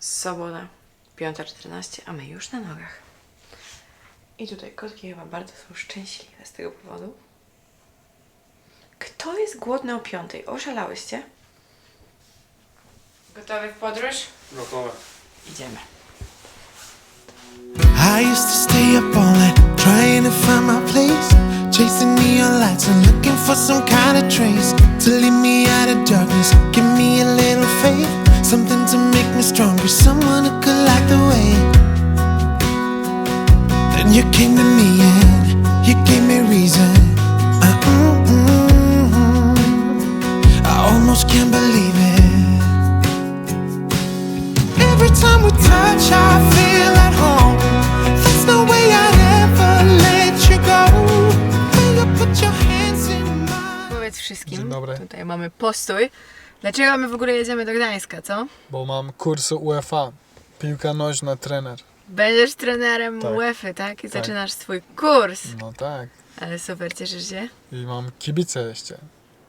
Sobota, 5.14, a my już na nogach. I tutaj kotki chyba bardzo są szczęśliwe z tego powodu. Kto jest głodny o 5? Oszalałyście? Gotowy w podróż? Gotowe. Idziemy. I used to stay up all night trying to find my place, chasing neon lights and looking for some kind of trace to lead me out of darkness. Give me a little faith, something to make me stronger, someone who could light the way. Then you came to me and you gave me reason. Uh, mm, mm, mm. I almost can't believe it. Every time we touch, I feel at home. There's no way I'd ever let you go. Will you put your hands in mine? Powiedz wszystkim. Dzień dobry. Tutaj mamy postój. Dlaczego my w ogóle jedziemy do Gdańska, co? Bo mam kurs UEFA. Piłka nożna, trener. Będziesz trenerem Tak. UEFA, tak? I zaczynasz swój kurs. No tak. Ale super, cieszysz się? I mam kibice jeszcze.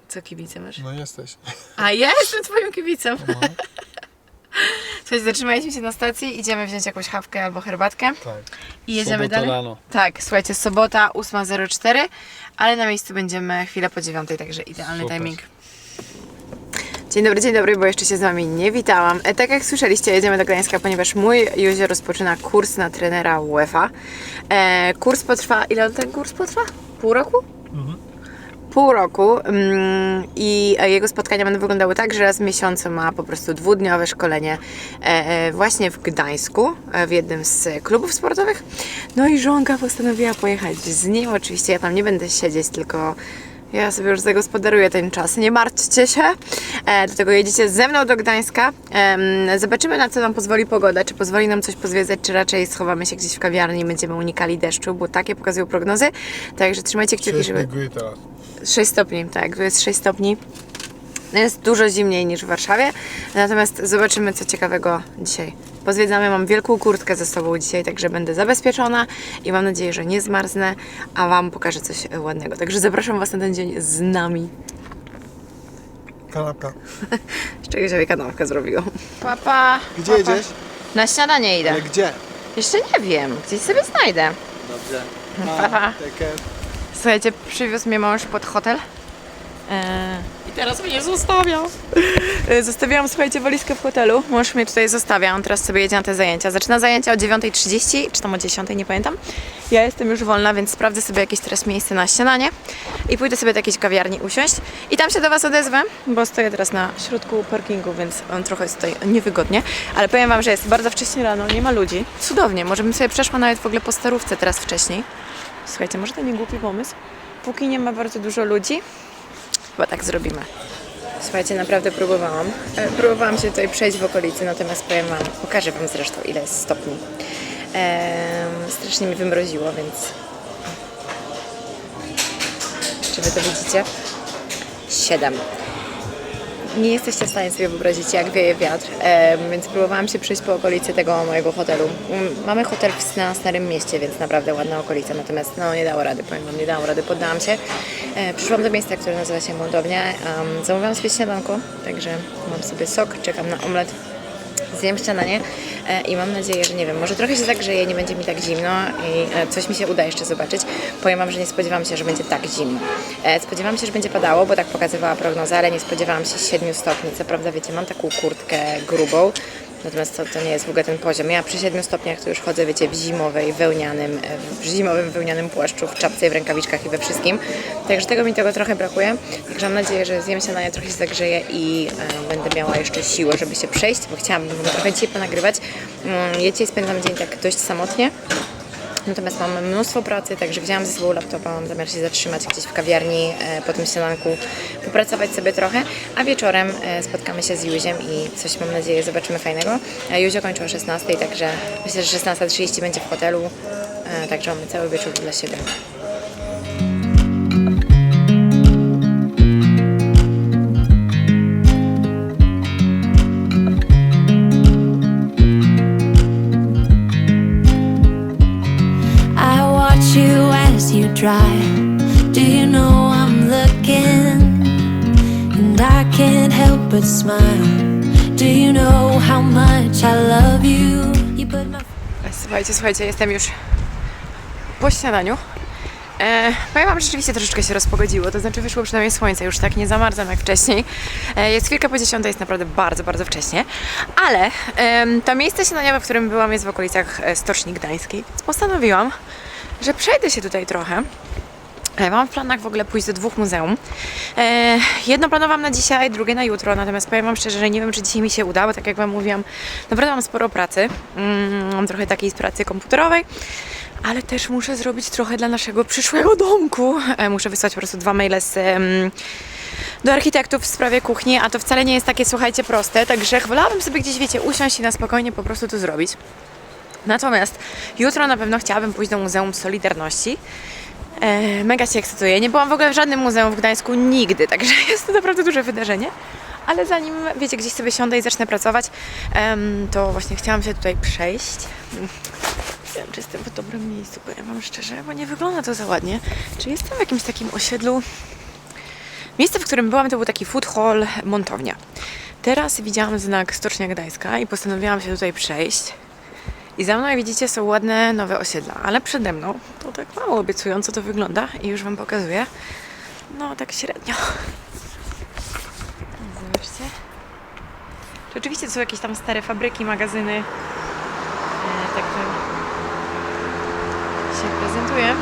Co kibice masz? No jesteś. A ja jestem twoim kibicem. No, Słuchajcie, zatrzymaliśmy się na stacji, idziemy wziąć jakąś chawkę albo herbatkę tak. i jedziemy Sobota dalej. rano. Tak, słuchajcie, sobota 8.04, ale na miejscu będziemy chwilę po dziewiątej, także idealny Super. timing. Dzień dobry, dzień dobry, bo jeszcze się z Wami nie witałam. E, tak jak słyszeliście, jedziemy do Gdańska, ponieważ mój Józio rozpoczyna kurs na trenera UEFA. E, kurs potrwa, ile ten kurs potrwa? Pół roku? Pół roku mm, i e, jego spotkania będą wyglądały tak, że raz w miesiącu ma po prostu dwudniowe szkolenie e, e, właśnie w Gdańsku, w jednym z klubów sportowych. No i żonka postanowiła pojechać z nim. Oczywiście ja tam nie będę siedzieć, tylko ja sobie już zagospodaruję ten czas. Nie martwcie się. E, dlatego jedziecie ze mną do Gdańska. Em, zobaczymy, na co nam pozwoli pogoda. Czy pozwoli nam coś pozwiedzać, czy raczej schowamy się gdzieś w kawiarni i będziemy unikali deszczu, bo takie pokazują prognozy. Także trzymajcie kciuki, żeby... migły teraz. 6 stopni, tak, tu jest 6 stopni. Jest dużo zimniej niż w Warszawie, natomiast zobaczymy co ciekawego dzisiaj. Pozwiedzamy, mam wielką kurtkę ze sobą dzisiaj, także będę zabezpieczona i mam nadzieję, że nie zmarznę, a Wam pokażę coś ładnego. Także zapraszam Was na ten dzień z nami. Kanapka. Z czego sobie kanałkę zrobiłam. Papa. Gdzie jedziesz? Na śniadanie idę. Ale gdzie? Jeszcze nie wiem, gdzieś sobie znajdę. Dobrze. Pa. take care. Słuchajcie, przywiózł mnie mąż pod hotel. Eee, I teraz mnie zostawiał. Eee, Zostawiałam, słuchajcie, walizkę w hotelu. Mąż mnie tutaj zostawia, on teraz sobie jedzie na te zajęcia. Zaczyna zajęcia o 9.30, czy tam o 10.00, nie pamiętam. Ja jestem już wolna, więc sprawdzę sobie jakieś teraz miejsce na śniadanie i pójdę sobie do jakiejś kawiarni usiąść. I tam się do Was odezwę, bo stoję teraz na środku parkingu, więc on trochę jest tutaj niewygodnie. Ale powiem Wam, że jest bardzo wcześnie rano, nie ma ludzi. Cudownie, może bym sobie przeszła nawet w ogóle po starówce teraz wcześniej. Słuchajcie, może to nie głupi pomysł. Póki nie ma bardzo dużo ludzi, chyba tak zrobimy. Słuchajcie, naprawdę próbowałam. E, próbowałam się tutaj przejść w okolicy, natomiast powiem Wam, pokażę Wam zresztą ile jest stopni. Strasznie mi wymroziło, więc... Czy Wy to widzicie? 7 nie jesteście w stanie sobie wyobrazić, jak wieje wiatr, więc próbowałam się przejść po okolicy tego mojego hotelu. Mm, Mamy hotel na Starym Mieście, więc naprawdę ładna okolica, natomiast no, nie dało rady, powiem Wam, nie dało rady, poddałam się. E, przyszłam do miejsca, które nazywa się Mołdownia, um, zamówiłam sobie śniadanko, także mam sobie sok, czekam na omlet, zjem śniadanie i mam nadzieję, że nie wiem, może trochę się zagrzeje, nie będzie mi tak zimno i e, coś mi się uda jeszcze zobaczyć. Powiem Wam, że nie spodziewałam się, że będzie tak zimno. E, Spodziewałam się, że będzie padało, bo tak pokazywała prognoza, ale nie spodziewałam się 7 stopni. Co prawda, wiecie, mam taką kurtkę grubą, Natomiast to, to nie jest w ogóle ten poziom. Ja przy 7 stopniach to już chodzę, wiecie, w zimowej, wełnianym, e, w zimowym wełnianym płaszczu, w czapce, w rękawiczkach i we wszystkim. Także tego mi tego trochę brakuje. Także mam nadzieję, że zjem się na nie trochę się zagrzeję i e, będę miała jeszcze siłę, żeby się przejść, bo chciałabym trochę dzisiaj ponagrywać. Mm, ja dzisiaj spędzam dzień tak dość samotnie. Natomiast mam mnóstwo pracy, także wzięłam ze sobą laptopa, mam zamiar się zatrzymać gdzieś w kawiarni e, po tym śniadanku, popracować sobie trochę, a wieczorem e, spotkamy się z Józiem i coś mam nadzieję zobaczymy fajnego. Józio kończy o 16, także myślę, że 16.30 będzie w hotelu, e, także mamy cały wieczór dla siebie. Drive. Do you know I'm looking? And I can't help but smile. Do you know how much I love you? You put my Słuchajcie, słuchajcie, jestem już po śniadaniu. E, powiem Wam, rzeczywiście troszeczkę się rozpogodziło, to znaczy wyszło przynajmniej słońce, już tak nie zamarzam jak wcześniej. E, jest chwilkę po 10, jest naprawdę bardzo, bardzo wcześnie, ale em, to miejsce śniadaniowe, w którym byłam jest w okolicach e, Stoczni Gdańskiej, postanowiłam, że przejdę się tutaj trochę. E, Mam w planach w ogóle pójść do dwóch muzeum. E, jedno planowałam na dzisiaj, drugie na jutro, natomiast powiem Wam szczerze, że nie wiem, czy dzisiaj mi się uda, bo tak jak Wam mówiłam, naprawdę mam sporo pracy. Mm, mam trochę takiej pracy komputerowej, ale też muszę zrobić trochę dla naszego przyszłego domku. E, muszę wysłać po prostu dwa maile z, do architektów w sprawie kuchni, a to wcale nie jest takie, słuchajcie, proste, także wolałabym sobie gdzieś, wiecie, usiąść i na spokojnie po prostu to zrobić. Natomiast jutro na pewno chciałabym pójść do Muzeum Solidarności. E, mega się ekscytuję. Nie byłam w ogóle w żadnym muzeum w Gdańsku nigdy, także jest to naprawdę duże wydarzenie. Ale zanim, wiecie, gdzieś sobie siądę i zacznę pracować, to właśnie chciałam się tutaj przejść. Nie wiem, czy jestem w dobrym miejscu, powiem Wam szczerze, bo nie wygląda to za ładnie. Czy jestem w jakimś takim osiedlu? Miejsce, w którym byłam, to był taki food hall, montownia. Teraz widziałam znak Stocznia Gdańska i postanowiłam się tutaj przejść. I za mną, jak widzicie, są ładne nowe osiedla, ale przede mną to tak mało obiecująco to wygląda i już Wam pokazuję. No, tak średnio. Zobaczcie. To oczywiście są jakieś tam stare fabryki, magazyny. E, tak to się prezentuje.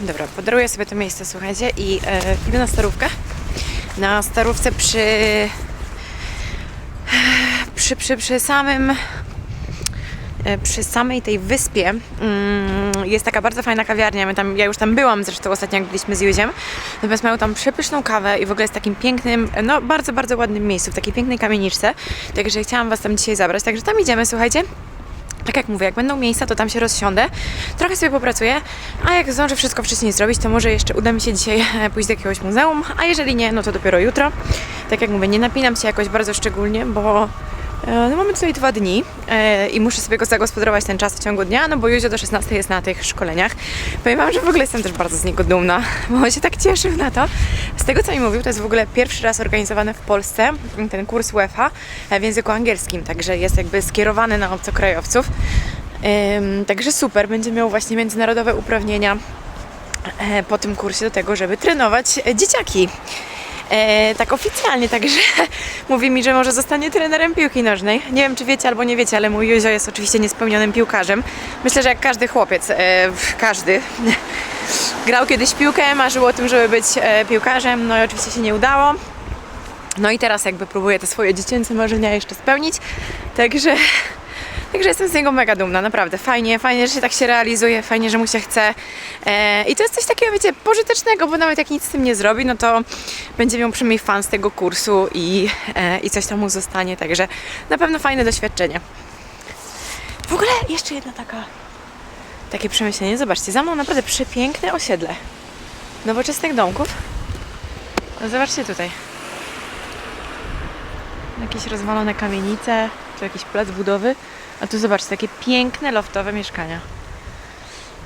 Dobra, podaruję sobie to miejsce, słuchajcie, i e, idę na starówkę. Na starówce przy, przy, przy, przy samym e, przy samej tej wyspie mm, jest taka bardzo fajna kawiarnia. My tam, ja już tam byłam zresztą ostatnio, jak byliśmy z Józiem. Natomiast mają tam przepyszną kawę i w ogóle jest takim pięknym, no bardzo, bardzo ładnym miejscu, w takiej pięknej kamieniczce. Także chciałam Was tam dzisiaj zabrać. Także tam idziemy, słuchajcie. Tak jak mówię, jak będą miejsca, to tam się rozsiądę, trochę sobie popracuję, a jak zdążę wszystko wcześniej zrobić, to może jeszcze uda mi się dzisiaj e, pójść do jakiegoś muzeum, a jeżeli nie, no to dopiero jutro. Tak jak mówię, nie napinam się jakoś bardzo szczególnie, bo e, no mamy tutaj dwa dni e, i muszę sobie go zagospodarować ten czas w ciągu dnia, no bo Józio do 16 jest na tych szkoleniach. Powiem Wam, że w ogóle jestem też bardzo z niego dumna, bo on się tak cieszył na to. Z tego co mi mówił, to jest w ogóle pierwszy raz organizowany w Polsce ten kurs UEFA w języku angielskim, także jest jakby skierowany na obcokrajowców. Także super, będzie miał właśnie międzynarodowe uprawnienia e, po tym kursie do tego, żeby trenować e, dzieciaki. E, tak oficjalnie, także mówi mi, że może zostanie trenerem piłki nożnej. Nie wiem, czy wiecie albo nie wiecie, ale mój Józio jest oczywiście niespełnionym piłkarzem. Myślę, że jak każdy chłopiec, e, każdy, grał kiedyś piłkę, marzył o tym, żeby być e, piłkarzem, no i oczywiście się nie udało. No i teraz jakby próbuję te swoje dziecięce marzenia jeszcze spełnić, także... Także jestem z niego mega dumna, naprawdę. Fajnie, fajnie, że się tak się realizuje, fajnie, że mu się chce. E, I to jest coś takiego, wiecie, pożytecznego, bo nawet jak nic z tym nie zrobi, no to będzie miał przynajmniej fan z tego kursu i, e, i coś tam mu zostanie. Także na pewno fajne doświadczenie. W ogóle jeszcze jedna taka, takie przemyślenie. Zobaczcie, za mną naprawdę przepiękne osiedle nowoczesnych domków. No zobaczcie tutaj. Jakieś rozwalone kamienice, tu jakiś plac budowy. A tu zobaczcie, takie piękne, loftowe mieszkania.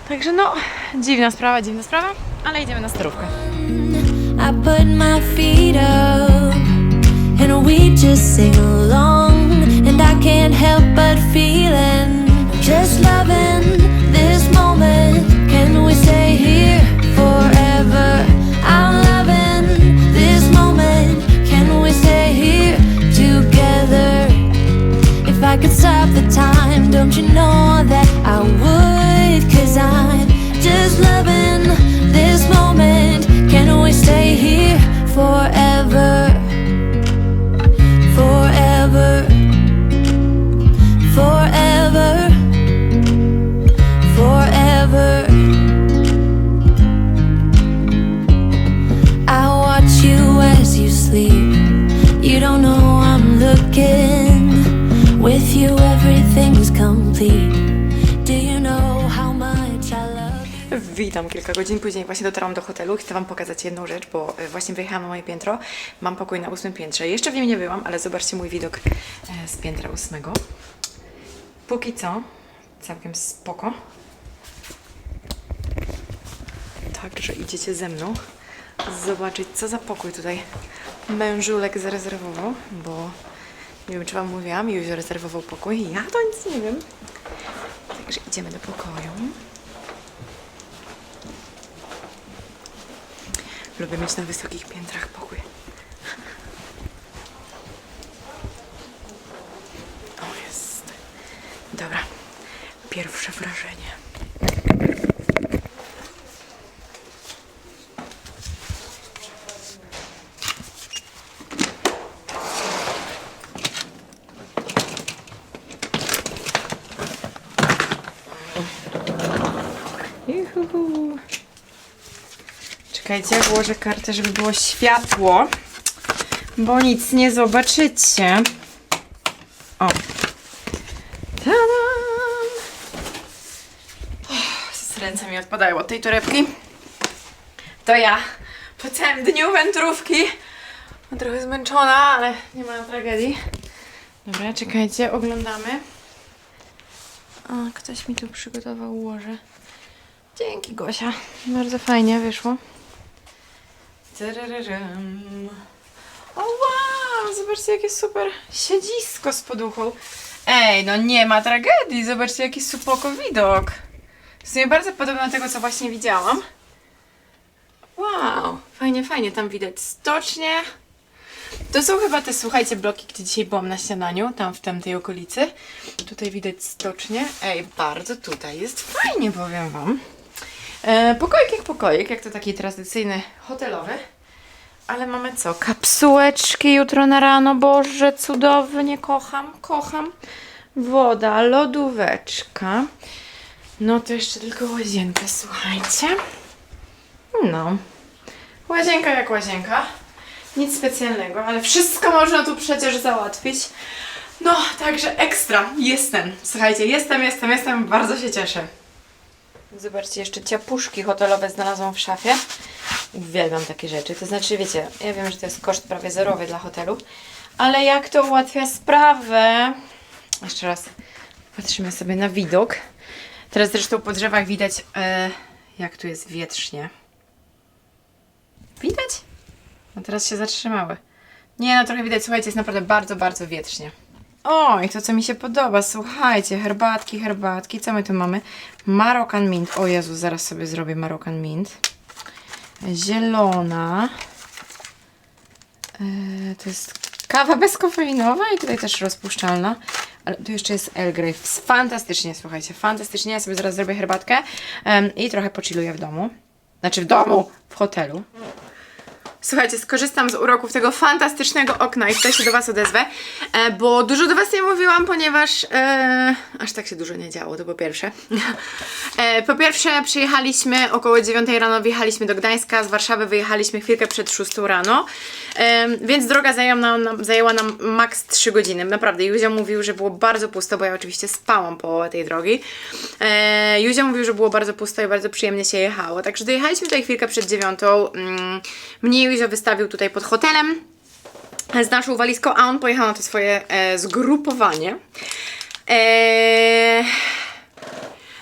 Także no, dziwna sprawa, dziwna sprawa, ale idziemy na starówkę. I put my feet up and we just sing along. And I can't help but feeling just loving Witam kilka godzin później, właśnie dotarłam do hotelu. Chcę Wam pokazać jedną rzecz, bo e, właśnie wyjechałam na moje piętro. Mam pokój na ósmym piętrze. Jeszcze w nim nie byłam, ale zobaczcie mój widok e, z piętra ósmego. Póki co, całkiem spoko. Także idziecie ze mną zobaczyć, co za pokój tutaj mężulek zarezerwował, bo Nie wiem, czy Wam mówiłam, Józio rezerwował pokój. Ja to nic nie wiem. Także idziemy do pokoju. Lubię mieć na wysokich piętrach pokój. O, jest. Dobra. Pierwsze wrażenie. Czekajcie, włożę kartę, żeby było światło, bo nic nie zobaczycie. O. Tadam! Och, z ręce mi odpadają od tej torebki. To ja po całym dniu wędrówki. Trochę zmęczona, ale nie ma tragedii. Dobra, czekajcie, oglądamy. O, ktoś mi tu przygotował łoże. Dzięki Gosia. Bardzo fajnie wyszło. O wow, zobaczcie jakie super siedzisko z poduchą. Ej, no nie ma tragedii, zobaczcie jaki supoko widok. W sumie bardzo podobne do tego, co właśnie widziałam. Wow, fajnie, fajnie, tam widać stocznie. To są chyba te, słuchajcie, bloki, gdzie dzisiaj byłam na śniadaniu, tam w tamtej okolicy. Tutaj widać stocznie. Ej, bardzo tutaj jest fajnie, powiem wam. E, pokoik jak pokoik, jak to taki tradycyjny hotelowy. Ale mamy co? Kapsułeczki jutro na rano. Boże, cudownie, kocham, kocham. Woda, lodóweczka. No to jeszcze tylko łazienka, słuchajcie. No. Łazienka jak łazienka. Nic specjalnego, ale wszystko można tu przecież załatwić. No, także ekstra. Jestem. Słuchajcie, jestem, jestem, jestem. Bardzo się cieszę. Zobaczcie, jeszcze ciapuszki hotelowe znalazłam w szafie. Uwielbiam takie rzeczy. To znaczy, wiecie, ja wiem, że to jest koszt prawie zerowy dla hotelu, ale jak to ułatwia sprawę. Jeszcze raz patrzymy sobie na widok. Teraz zresztą po drzewach widać, e, jak tu jest wietrznie. Widać? No teraz się zatrzymały. Nie, no trochę widać, słuchajcie, jest naprawdę bardzo, bardzo wietrznie. O, i to co mi się podoba, słuchajcie, herbatki, herbatki, co my tu mamy? Marokan Mint, o Jezu, zaraz sobie zrobię Marokan Mint. Zielona. Eee, to jest kawa bezkofeinowa i tutaj też rozpuszczalna. Ale tu jeszcze jest Earl Grey. Fantastycznie, słuchajcie, fantastycznie. Ja sobie zaraz zrobię herbatkę em, i trochę pochilluję w domu. Znaczy w domu, w hotelu. Słuchajcie, skorzystam z uroków tego fantastycznego okna i tutaj się do Was odezwę, e, bo dużo do Was nie mówiłam, ponieważ e, aż tak się dużo nie działo, to po pierwsze. E, po pierwsze przyjechaliśmy około 9 rano, wjechaliśmy do Gdańska, z Warszawy wyjechaliśmy chwilkę przed 6 rano, e, więc droga zajęła nam, zajęła nam maks 3 godziny. Naprawdę, Józio mówił, że było bardzo pusto, bo ja oczywiście spałam połowę tej drogi. E, mówił, że było bardzo pusto i bardzo przyjemnie się jechało, także dojechaliśmy tutaj chwilkę przed 9. Mm, mnie Józio wystawił tutaj pod hotelem z naszą walizką, a on pojechał na to swoje e, zgrupowanie. E,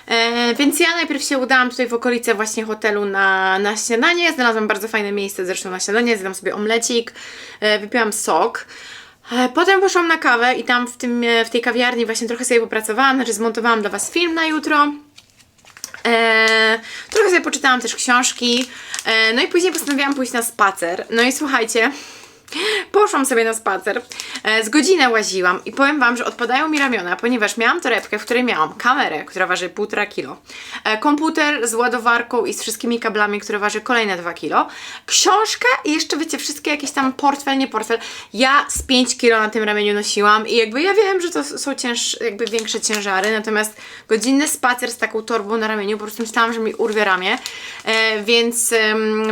E, więc ja najpierw się udałam tutaj w okolice właśnie hotelu na, na śniadanie. Znalazłam bardzo fajne miejsce zresztą na śniadanie. Zjadłam sobie omlecik, e, wypiłam sok. E, Potem poszłam na kawę i tam w, tym, e, w tej kawiarni właśnie trochę sobie popracowałam, znaczy zmontowałam dla Was film na jutro. E, trochę sobie poczytałam też książki, e, no i później postanowiłam pójść na spacer. No i słuchajcie, poszłam sobie na spacer, e, z godzinę łaziłam i powiem Wam, że odpadają mi ramiona, ponieważ miałam torebkę, w której miałam kamerę, która waży 1,5 kg, e, komputer z ładowarką i z wszystkimi kablami, które waży kolejne 2 kg, książkę i jeszcze wiecie, wszystkie jakieś tam portfel, nie portfel. Ja z 5 kg na tym ramieniu nosiłam i jakby ja wiem, że to są cięż, jakby większe ciężary, natomiast godzinny spacer z taką torbą na ramieniu, po prostu myślałam, że mi urwie ramię, e, więc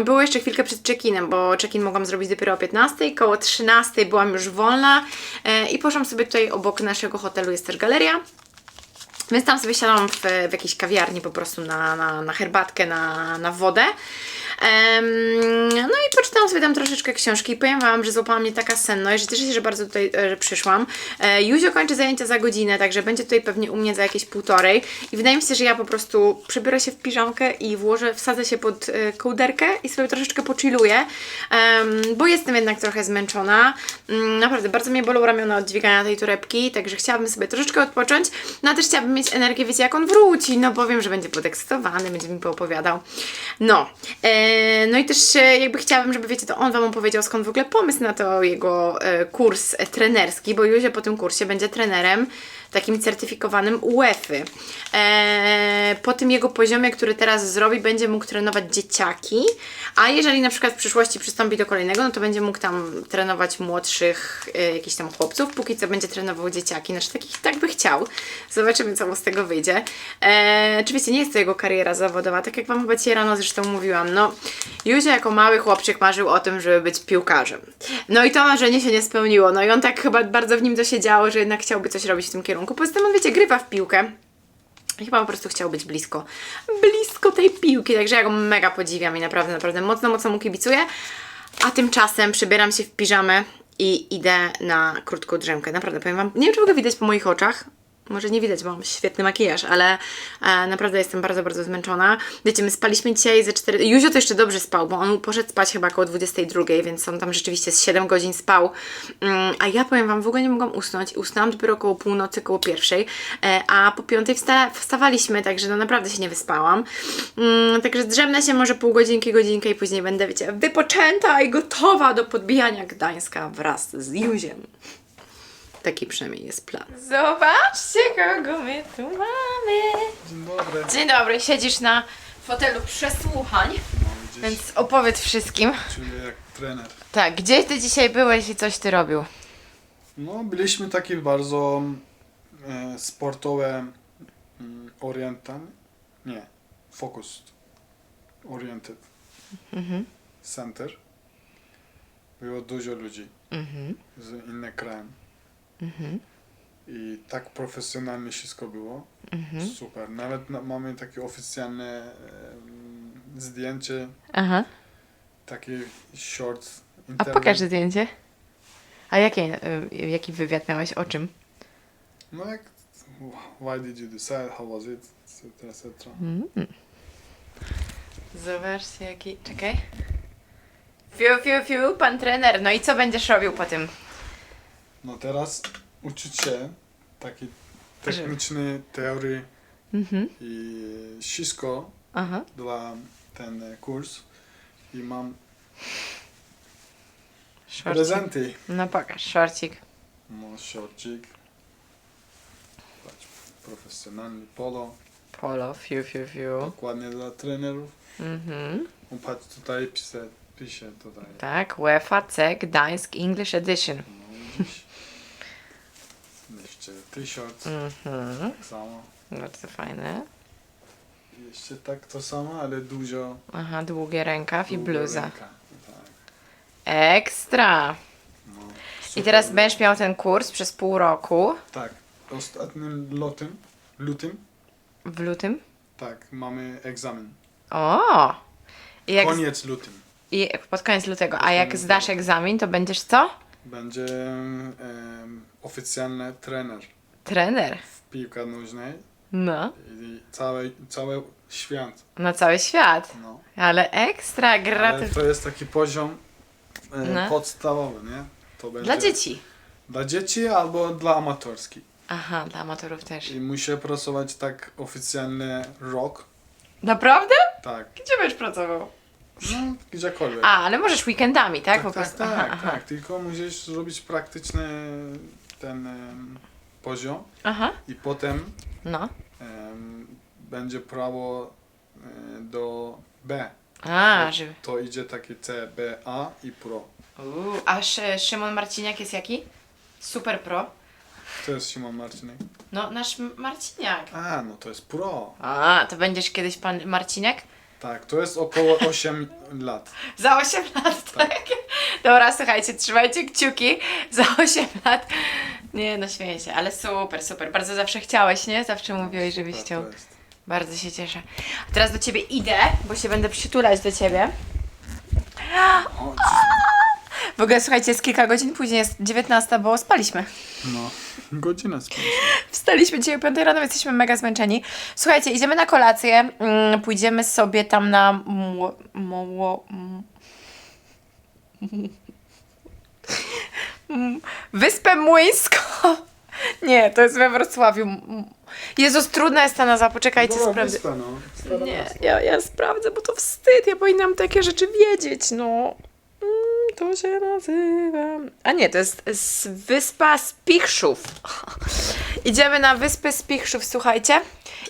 było jeszcze chwilkę przed check-inem, bo check-in mogłam zrobić dopiero o 15, koło 13 byłam już wolna e, i poszłam sobie tutaj obok naszego hotelu jest też galeria. Więc tam sobie siadłam w, w jakiejś kawiarni po prostu na, na, na herbatkę, na, na wodę. No i poczytałam sobie tam troszeczkę książki i powiem Wam, że złapała mnie taka senność, że cieszę się, że bardzo tutaj e, że przyszłam. E, Józio kończy zajęcia za godzinę, także będzie tutaj pewnie u mnie za jakieś półtorej i wydaje mi się, że ja po prostu przebiorę się w piżamkę i włożę, wsadzę się pod e, kołderkę i sobie troszeczkę pochilluję, bo jestem jednak trochę zmęczona. Mm, naprawdę, bardzo mnie bolą ramiona od dźwigania tej torebki, także chciałabym sobie troszeczkę odpocząć, no a też chciałabym mieć energię, wiecie, jak on wróci, no powiem, że będzie podekscytowany, będzie mi poopowiadał. No, e, no i też e, jakby chciałabym, żeby wiecie, to on Wam opowiedział skąd w ogóle pomysł na to jego e, kurs e, trenerski, bo Józio po tym kursie będzie trenerem takim certyfikowanym UEFy. E, po tym jego poziomie, który teraz zrobi, będzie mógł trenować dzieciaki, a jeżeli na przykład w przyszłości przystąpi do kolejnego, no to będzie mógł tam trenować młodszych e, jakichś tam chłopców, póki co będzie trenował dzieciaki, znaczy takich tak by chciał. Zobaczymy, co mu z tego wyjdzie. E, oczywiście nie jest to jego kariera zawodowa, tak jak Wam chyba dzisiaj rano zresztą mówiłam, no Józio jako mały chłopczyk marzył o tym, żeby być piłkarzem. No i to marzenie się nie spełniło, no i on tak chyba bardzo w nim to się działo, że jednak chciałby coś robić w tym kierunku. Poza tym on, wiecie, grywa w piłkę. Chyba po prostu chciał być blisko, blisko tej piłki, także ja go mega podziwiam i naprawdę, naprawdę mocno, mocno mu kibicuję. A tymczasem przybieram się w piżamę i idę na krótką drzemkę. Naprawdę powiem Wam, nie wiem czy mogę widać po moich oczach, może nie widać, bo mam świetny makijaż, ale e, naprawdę jestem bardzo, bardzo zmęczona. Wiecie, my spaliśmy dzisiaj ze 4... Józio to jeszcze dobrze spał, bo on poszedł spać chyba około 22, więc on tam rzeczywiście z 7 godzin spał. Mm, a ja powiem Wam, w ogóle nie mogłam usnąć. Usnęłam dopiero około północy, około pierwszej, e, a po piątej wsta wstawaliśmy, także no naprawdę się nie wyspałam. Mm, także drzemnę się może pół godzinki, godzinkę i później będę, wiecie, wypoczęta i gotowa do podbijania Gdańska wraz z Józiem. Taki przynajmniej jest plan. Zobaczcie, kogo my tu mamy. Dzień dobry. Dzień dobry, siedzisz na fotelu przesłuchań, więc opowiedz wszystkim. czuję jak trener. Tak, gdzie ty dzisiaj byłeś i coś ty robił? No, byliśmy taki bardzo e, sportowe mm, orientan. Nie, focus oriented center. Było dużo ludzi z innych krajów. I tak profesjonalnie wszystko było. Super. Nawet na, mamy takie oficjalne em, zdjęcie, Aha. takie short A interview. pokaż zdjęcie. A jakie, y, jaki wywiad miałeś? O czym? No jak, why did you decide, how was it, etc. etc. Zobaczcie jaki... Czekaj. Fiu, fiu, fiu, pan trener. No i co będziesz robił po tym? No teraz uczyć się takiej technicznej teorii Mhm. i wszystko Aha. dla ten e, kurs i mam Szorcik. prezenty. No pokaż, szorcik. No shortcik. Patrz, profesjonalny polo, Polo, fiu, fiu, fiu. dokładnie dla trenerów. Mhm. O, patrz tutaj pisze, pisze tutaj. Tak, UEFA C Gdańsk English Edition. No widzisz. Jeszcze t-shirt, Mhm. tak samo. Bardzo fajne. Jeszcze tak to samo, ale dużo. Aha, długie rękaw i długa bluza. ręka. Tak. Ekstra! No, I super. teraz będziesz miał ten kurs przez pół roku Tak, ostatnim lutym, lutym, w lutym. tak, mamy egzamin. O! I jak Koniec lutym. i pod koniec lutego. A jak Koniec zdasz lutego. egzamin, to będziesz co? Będzie em, oficjalny trener Trener. w piłce nożnej No. i cały, cały świat. Na cały świat. No. Ale ekstra, Ale to jest taki poziom e, No. podstawowy, nie? To będzie Dla dzieci. Dla dzieci albo dla amatorskich. Aha, dla amatorów też. I muszę pracować tak oficjalny rok. Naprawdę? Tak, Gdzie będziesz pracował? no gdziekolwiek. A, ale możesz weekendami, tak? tak, Po tak, prostu. tak, aha, aha. tak, tylko musisz zrobić praktyczny ten em, poziom aha. i potem No. em, będzie prawo e, do B. A. To idzie takie C, B, A i Pro. Uuu, a Szy- Szymon Marciniak jest jaki? Super pro. To jest Simon Marcinek. No, nasz M- Marciniak. A, no to jest Pro. A, to będziesz kiedyś pan Marciniak? Tak, to jest około 8 lat. Za 8 lat, tak? Dobra, słuchajcie, trzymajcie kciuki za 8 lat. Nie, no śmieję się, ale super, super. Bardzo zawsze chciałeś, nie? Zawsze mówiłeś, żebyś Tak chciał. to jest. Bardzo się cieszę. A teraz do ciebie idę, bo się będę przytulać do ciebie. O, W ogóle słuchajcie, jest kilka godzin później, jest 19, bo spaliśmy. no, godzinę spędzę. Wstaliśmy dzisiaj o 5 rano, jesteśmy mega zmęczeni. Słuchajcie, idziemy na kolację, mm, pójdziemy sobie tam na mło, mło, m- m- Wyspę Młyńską. Nie, to jest we Wrocławiu. M- Jezus, trudna jest ta nazwa, poczekajcie, sprawdzę. wyspa, no. Stara Nie, wyspa. ja, ja sprawdzę, bo to wstyd, ja powinnam takie rzeczy wiedzieć, no. Mm, To się nazywa... A nie, to jest z Wyspa Spichrzów. Idziemy na Wyspę Spichrzów, słuchajcie.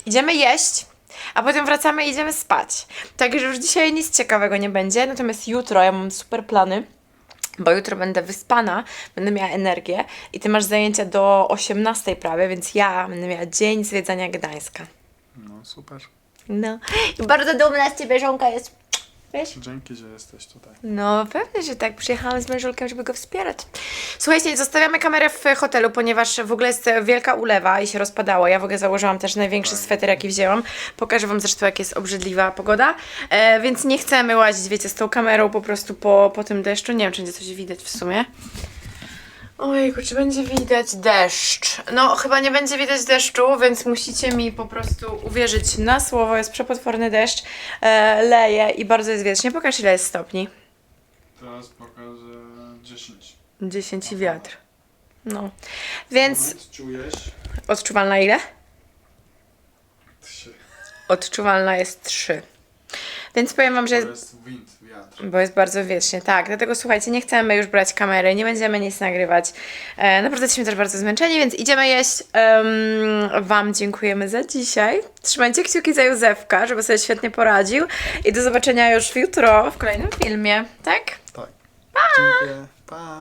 Idziemy jeść, a potem wracamy i idziemy spać. Także już dzisiaj nic ciekawego nie będzie, natomiast jutro ja mam super plany. Bo jutro będę wyspana, będę miała energię i ty masz zajęcia do 18 prawie, więc ja będę miała dzień zwiedzania Gdańska. No, super. No. I bardzo dumna z ciebie żonka jest. Wiesz? Dzięki, że jesteś tutaj. No pewnie, że tak. Przyjechałam z mężulkiem, żeby go wspierać. Słuchajcie, zostawiamy kamerę w hotelu, ponieważ w ogóle jest wielka ulewa i się rozpadało. Ja w ogóle założyłam też największy sweter, jaki wzięłam. Pokażę wam zresztą, jak jest obrzydliwa pogoda. E, więc nie chcemy łazić, wiecie, z tą kamerą po prostu po, po tym deszczu. Nie wiem, czy będzie coś widać w sumie. Ojejku, czy będzie widać deszcz? No, chyba nie będzie widać deszczu, więc musicie mi po prostu uwierzyć na słowo. Jest przepotworny deszcz, e, leje i bardzo jest wiecznie. Pokaż, ile jest stopni. Teraz pokażę 10. 10 i wiatr. No. Więc Moment, czujesz? odczuwalna ile? 3. Odczuwalna jest 3. Więc powiem wam, że To jest wind. Bo jest bardzo wiecznie, tak. Dlatego słuchajcie, nie chcemy już brać kamery, nie będziemy nic nagrywać. E, naprawdę jesteśmy też bardzo zmęczeni, więc idziemy jeść. Wam dziękujemy za dzisiaj. Trzymajcie kciuki za Józefka, żeby sobie świetnie poradził. I do zobaczenia już jutro w kolejnym filmie, tak? Tak. Dziękuję. Pa.